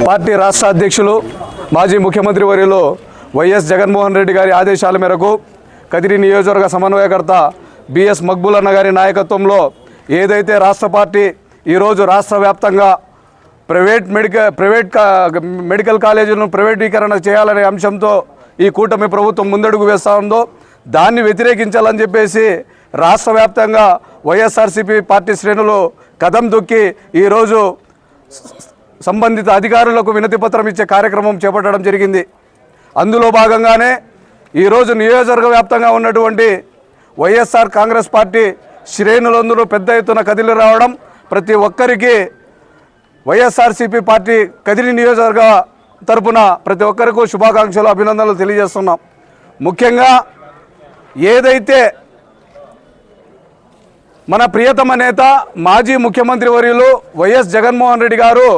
Party రాష్ట్ర అధ్యక్షులు మాజీ ముఖ్యమంత్రి వర్యులు వైఎస్ జగన్మోహన్ రెడ్డి గారి ఆదేశాల మేరకు కదిరి నియోజకవర్గ సమన్వయకర్త బిఎస్ మక్బుల్ అన్న గారి నాయకత్వంలో ఏదైతే రాష్ట్ర పార్టీ ఈరోజు రాష్ట్ర వ్యాప్తంగా ప్రైవేట్ మెడికల్ ప్రైవేట్ కా- మెడికల్ కాలేజీలను ప్రైవేటీకరణ చేయాలనే అంశంతో ఈ కూటమి ప్రభుత్వం ముందడుగు వేస్తూ ఉందో దాన్ని వ్యతిరేకించాలని చెప్పేసి రాష్ట్ర వ్యాప్తంగా వైఎస్ఆర్సీపీ పార్టీ శ్రేణులు కదం దొక్కి ఈరోజు సంబంధిత అధికారులకు వినతి పత్రం ఇచ్చే కార్యక్రమం చేపట్టడం జరిగింది. అందులో భాగంగానే ఈరోజు నియోజకవర్గ వ్యాప్తంగా ఉన్నటువంటి వైఎస్ఆర్ కాంగ్రెస్ పార్టీ శ్రేణులందరూ పెద్ద ఎత్తున కదిలి రావడం ప్రతి ఒక్కరికి వైఎస్ఆర్సీపీ పార్టీ కదిరి నియోజకవర్గ తరపున ప్రతి ఒక్కరికూ శుభాకాంక్షలు అభినందనలు తెలియజేస్తున్నాం. ముఖ్యంగా ఏదైతే మన ప్రియతమ నేత మాజీ ముఖ్యమంత్రి వర్యులు వైఎస్ జగన్మోహన్ రెడ్డి గారు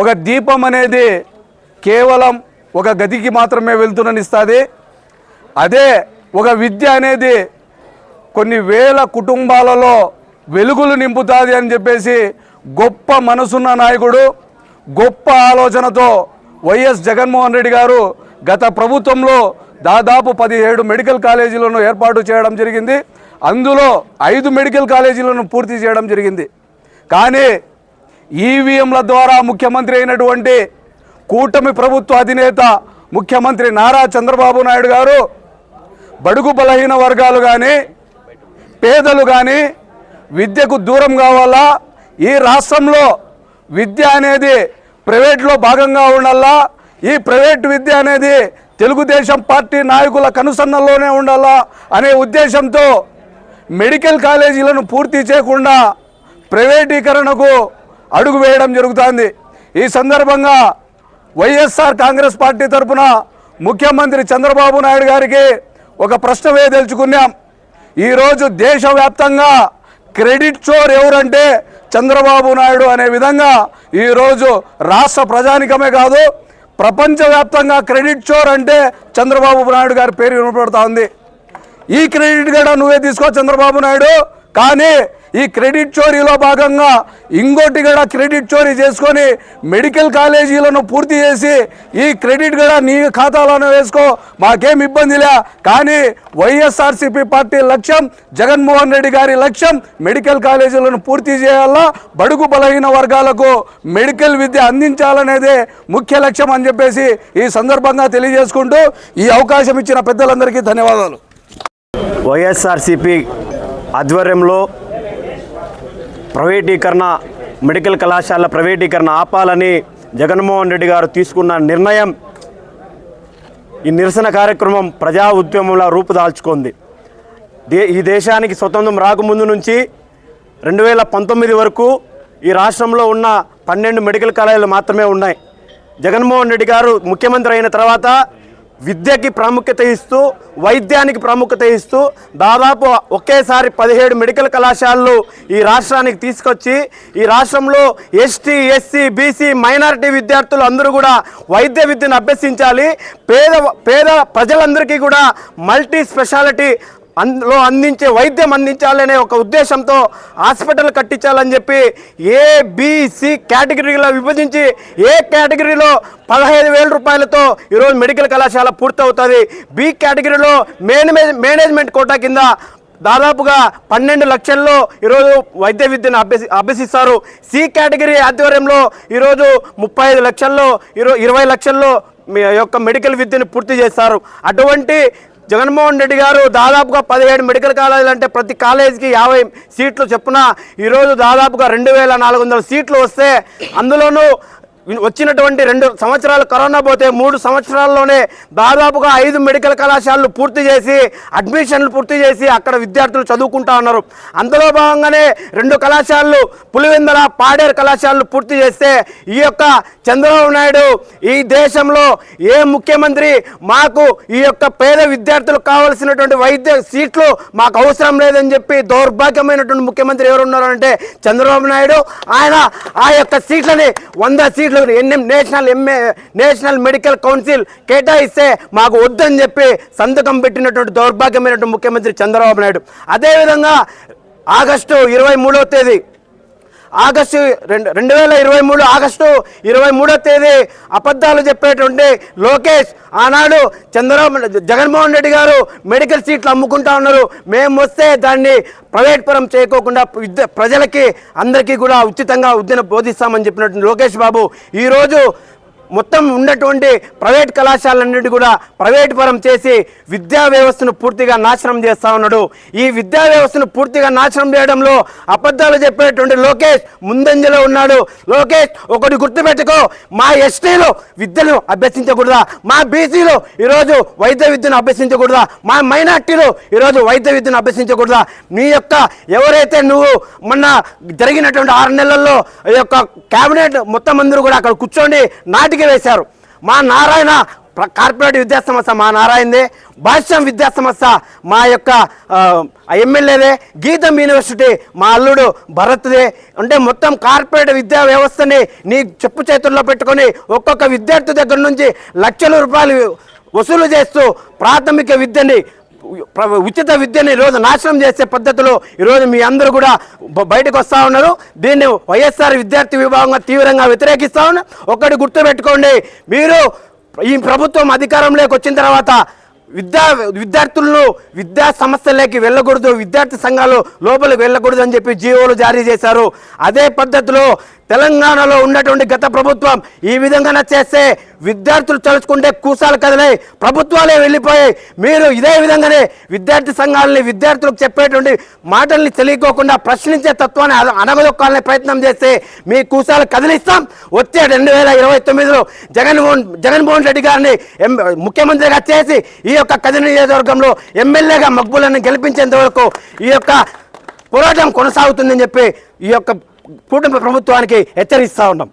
ఒక దీపం అనేది కేవలం ఒక గదికి మాత్రమే వెళ్తున్ననిస్తుంది. అదే ఒక విద్య అనేది కొన్ని వేల కుటుంబాలలో వెలుగులు నింపుతుంది అని చెప్పేసి గొప్ప మనసున్న నాయకుడు గొప్ప ఆలోచనతో వైఎస్ జగన్మోహన్ రెడ్డి గారు గత ప్రభుత్వంలో దాదాపు పదిహేడు మెడికల్ కాలేజీలను ఏర్పాటు చేయడం జరిగింది. అందులో ఐదు మెడికల్ కాలేజీలను పూర్తి చేయడం జరిగింది. కానీ ఈవీఎంల ద్వారా ముఖ్యమంత్రి అయినటువంటి కూటమి ప్రభుత్వ అధినేత ముఖ్యమంత్రి నారా చంద్రబాబు నాయుడు గారు బడుగు బలహీన వర్గాలు కానీ పేదలు కానీ విద్యకు దూరం కావాలా? ఈ రాష్ట్రంలో విద్య అనేది ప్రైవేట్లో భాగంగా ఉండాలా? ఈ ప్రైవేట్ విద్య అనేది తెలుగుదేశం పార్టీ నాయకుల కనుసన్నల్లోనే ఉండాలా? అనే ఉద్దేశంతో మెడికల్ కాలేజీలను పూర్తి చేయకుండా ప్రైవేటీకరణకు అడుగు వేయడం జరుగుతోంది. ఈ సందర్భంగా వైఎస్ఆర్ కాంగ్రెస్ పార్టీ తరఫున ముఖ్యమంత్రి చంద్రబాబు నాయుడు గారికి ఒక ప్రశ్న వేయదలుచుకున్నాం. ఈరోజు దేశవ్యాప్తంగా క్రెడిట్ చోర్ ఎవరంటే చంద్రబాబు నాయుడు అనే విధంగా ఈరోజు రాష్ట్ర ప్రజానికమే కాదు ప్రపంచవ్యాప్తంగా క్రెడిట్ చోర్ అంటే చంద్రబాబు నాయుడు గారి పేరు వినపడుతూ ఉంది ఈ క్రెడిట్ కూడా నువ్వే తీసుకో చంద్రబాబు నాయుడు కానీ ఈ క్రెడిట్ చోరీలో భాగంగా ఇంకోటి కూడా క్రెడిట్ చోరీ చేసుకొని మెడికల్ కాలేజీలను పూర్తి చేసి ఈ క్రెడిట్ కూడా నీ ఖాతాలోనే వేసుకో మాకేం ఇబ్బంది లే. కానీ వైఎస్ఆర్సీపీ పార్టీ లక్ష్యం జగన్మోహన్ రెడ్డి గారి లక్ష్యం మెడికల్ కాలేజీలను పూర్తి చేయాలా? బడుగు బలహీన వర్గాలకు మెడికల్ విద్య అందించాలనేదే ముఖ్య లక్ష్యం అని చెప్పేసి ఈ సందర్భంగా తెలియజేసుకుంటూ ఈ అవకాశం ఇచ్చిన పెద్దలందరికీ ధన్యవాదాలు. వైఎస్ఆర్సీపీ ఆధ్వర్యంలో ప్రైవేటీకరణ మెడికల్ కళాశాల ప్రైవేటీకరణ ఆపాలని జగన్మోహన్ రెడ్డి గారు తీసుకున్న నిర్ణయం ఈ నిరసన కార్యక్రమం ప్రజా ఉద్యమంలో రూపుదాల్చుకుంది. దే ఈ దేశానికి స్వతంత్రం రాకముందు నుంచి రెండు వేల పంతొమ్మిది వరకు ఈ రాష్ట్రంలో ఉన్న పన్నెండు మెడికల్ కళాశాలలు మాత్రమే ఉన్నాయి. జగన్మోహన్ రెడ్డి గారు ముఖ్యమంత్రి అయిన తర్వాత విద్యకి ప్రాముఖ్యత ఇస్తూ వైద్యానికి ప్రాముఖ్యత ఇస్తూ దాదాపు ఒకేసారి పదిహేడు మెడికల్ కళాశాలలు ఈ రాష్ట్రానికి తీసుకొచ్చి ఈ రాష్ట్రంలో ఎస్టీ ఎస్సీ బీసీ మైనారిటీ విద్యార్థులు అందరూ కూడా వైద్య విద్యను అభ్యసించాలి. పేద పేద ప్రజలందరికీ కూడా మల్టీ స్పెషాలిటీ అందులో అందించే వైద్యం అందించాలనే ఒక ఉద్దేశంతో హాస్పిటల్ కట్టించాలని చెప్పి ఏబిసి కేటగిరీలో విభజించి ఏ కేటగిరీలో పదహైదు వేల రూపాయలతో ఈరోజు మెడికల్ కళాశాల పూర్తవుతుంది. బి కేటగిరీలో మేనేజ్ మేనేజ్మెంట్ కోటా కింద దాదాపుగా పన్నెండు లక్షల్లో ఈరోజు వైద్య విద్యను అభ్యసి అభ్యసిస్తారు. సి కేటగిరీ ఆధ్వర్యంలో ఈరోజు ముప్పై ఐదు లక్షల్లో ఇరవై ఇరవై లక్షల్లో మీ యొక్క మెడికల్ విద్యను పూర్తి చేస్తారు. అటువంటి జగన్మోహన్ రెడ్డి గారు దాదాపుగా పదిహేడు మెడికల్ కాలేజీలు అంటే ప్రతి కాలేజీకి యాభై సీట్లు చెప్పున ఈరోజు దాదాపుగా రెండు వేల నాలుగు వందల సీట్లు వస్తే అందులోనూ వచ్చినటువంటి రెండు సంవత్సరాలు కరోనా పోతే మూడు సంవత్సరాల్లోనే దాదాపుగా ఐదు మెడికల్ కళాశాలలు పూర్తి చేసి అడ్మిషన్లు పూర్తి చేసి అక్కడ విద్యార్థులు చదువుకుంటా ఉన్నారు. అందులో భాగంగానే రెండు కళాశాలలు పులివెందల పాడేరు కళాశాలలు పూర్తి చేస్తే ఈ యొక్క చంద్రబాబు నాయుడు ఈ దేశంలో ఏ ముఖ్యమంత్రి మాకు ఈ యొక్క పేద విద్యార్థులకు కావలసినటువంటి వైద్య సీట్లు మాకు అవసరం లేదని చెప్పి దౌర్భాగ్యమైనటువంటి ముఖ్యమంత్రి ఎవరు ఉన్నారు అంటే చంద్రబాబు నాయుడు. ఆయన ఆ యొక్క సీట్లని వంద సీట్లు NM national MA national medical council కేటాయిస్తే మాకు వద్దని చెప్పి సంతకం పెట్టినటువంటి దౌర్భాగ్యమైనటువంటి ముఖ్యమంత్రి చంద్రబాబు నాయుడు. అదేవిధంగా ఆగస్టు ఇరవై మూడవ తేదీ ఆగస్టు రెండు రెండు వేల ఇరవై మూడు ఆగస్టు ఇరవై మూడో తేదీ అబద్ధాలు చెప్పేటువంటి లోకేష్ ఆనాడు చంద్రబాబు జగన్మోహన్ రెడ్డి గారు మెడికల్ సీట్లు అమ్ముకుంటా ఉన్నారు. మేము వస్తే దాన్ని ప్రైవేట్ పరం చేయకోకుండా ప్రజలకి అందరికీ కూడా ఉచితంగా ఉద్యమ బోధిస్తామని చెప్పినటువంటి లోకేష్ బాబు ఈరోజు మొత్తం ఉన్నటువంటి ప్రైవేట్ కళాశాలన్నిటి కూడా ప్రైవేట్ పరం చేసి విద్యా వ్యవస్థను పూర్తిగా నాశనం చేస్తా ఉన్నాడు. ఈ విద్యా వ్యవస్థను పూర్తిగా నాశనం చేయడంలో అబద్ధాలు చెప్పేటువంటి లోకేష్ ముందంజలో ఉన్నాడు. లోకేష్ ఒకటి గుర్తుపెట్టుకో మా ఎస్టీలు విద్యను అభ్యసించకూడదా? మా బీసీలు ఈరోజు వైద్య విద్యను అభ్యసించకూడదా? మా మైనార్టీలు ఈరోజు వైద్య విద్యను అభ్యసించకూడదా? నీ యొక్క ఎవరైతే నువ్వు మొన్న జరిగినటువంటి ఆరు నెలల్లో ఈ యొక్క క్యాబినెట్ మొత్తం అందరూ కూడా అక్కడ కూర్చోండి నాటిక వేశారు. మా నారాయణ కార్పొరేట్ విద్యా సంస్థ మా నారాయణదే భాష్యం విద్యా సంస్థ మా యొక్క ఎమ్మెల్యేదే గీతం యూనివర్సిటీ మా అల్లుడు భరత్దే. అంటే మొత్తం కార్పొరేట్ విద్యా వ్యవస్థని నీ చెప్పు చేతుల్లో పెట్టుకొని ఒక్కొక్క విద్యార్థి దగ్గర నుంచి లక్షల రూపాయలు వసూలు చేస్తూ ప్రాథమిక విద్యని ఉచిత విద్యను ఈరోజు నాశనం చేసే పద్ధతిలో ఈరోజు మీ అందరూ కూడా బయటకు వస్తూ ఉన్నారు. దీన్ని వైఎస్ఆర్ విద్యార్థి విభాగంగా తీవ్రంగా వ్యతిరేకిస్తా ఉన్నారు. ఒక్కటి గుర్తుపెట్టుకోండి. మీరు ఈ ప్రభుత్వం అధికారంలోకి వచ్చిన తర్వాత విద్యా విద్యార్థులను విద్యా సంస్థలకి వెళ్ళకూడదు విద్యార్థి సంఘాలు లోపలికి వెళ్ళకూడదు అని చెప్పి జీవోలు జారీ చేశారు. అదే పద్ధతిలో తెలంగాణలో ఉన్నటువంటి గత ప్రభుత్వం ఈ విధంగా చేస్తే విద్యార్థులు తలుచుకుంటే కూసాలు కదిలే ప్రభుత్వాలే వెళ్ళిపోయాయి. మీరు ఇదే విధంగానే విద్యార్థి సంఘాలని విద్యార్థులకు చెప్పేటువంటి మాటల్ని తెలియకోకుండా ప్రశ్నించే తత్వాన్ని అన- అనగదొక్కాలనే ప్రయత్నం చేస్తే మీ కూసాలు కదిలిస్తాం. వచ్చే రెండు వేల ఇరవై తొమ్మిదిలో జగన్మోహన్ జగన్మోహన్ రెడ్డి గారిని ఎం- ముఖ్యమంత్రిగా చేసి ఈ యొక్క కథ నియోజకవర్గంలో ఎమ్మెల్యేగా మక్బులను గెలిపించేంత వరకు ఈ యొక్క పోరాటం కొనసాగుతుందని చెప్పి ఈ యొక్క కూటమి ప్రభుత్వానికి హెచ్చరిస్తా ఉన్నాం.